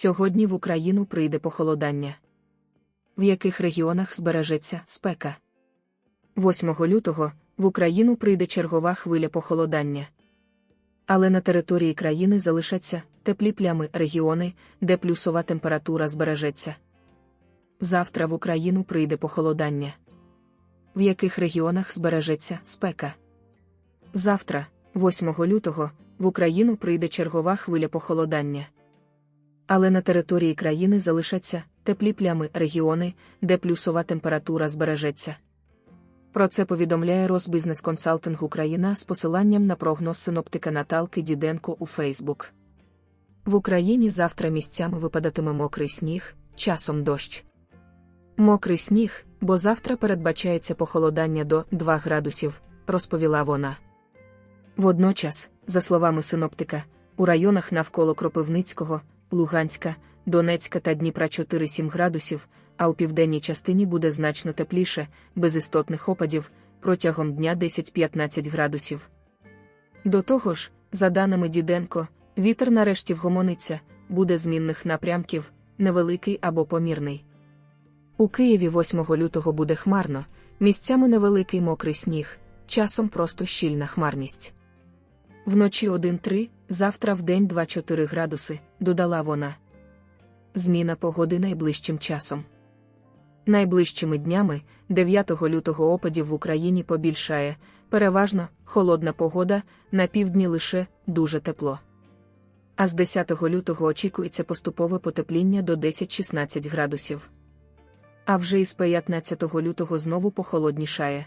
Сьогодні в Україну прийде похолодання. В яких регіонах збережеться спека? 8 лютого в Україну прийде чергова хвиля похолодання. Але на території країни залишаться теплі плями регіони, де плюсова температура збережеться. Завтра в Україну прийде похолодання. В яких регіонах збережеться спека? Завтра, 8 лютого, в Україну прийде чергова хвиля похолодання. Але на території країни залишаться теплі плями регіони, де плюсова температура збережеться. Про це повідомляє Росбізнес Консалтинг Україна з посиланням на прогноз синоптика Наталки Діденко у Фейсбук. В Україні завтра місцями випадатиме мокрий сніг, часом дощ. Мокрий сніг, бо завтра передбачається похолодання до 2 градусів, розповіла вона. Водночас, за словами синоптика, у районах навколо Кропивницького, Луганська, Донецька та Дніпра 4-7 градусів, а у південній частині буде значно тепліше, без істотних опадів, протягом дня 10-15 градусів. До того ж, за даними Діденко, вітер нарешті вгомониться, буде змінних напрямків, невеликий або помірний. У Києві 8 лютого буде хмарно, місцями невеликий мокрий сніг, часом просто щільна хмарність. Вночі 1-3, завтра в день 2-4 градуси, додала вона. Зміна погоди найближчим часом. Найближчими днями, 9 лютого опадів в Україні побільшає, переважно холодна погода, на півдні лише дуже тепло. А з 10 лютого очікується поступове потепління до 10-16 градусів. А вже із 15 лютого знову похолоднішає.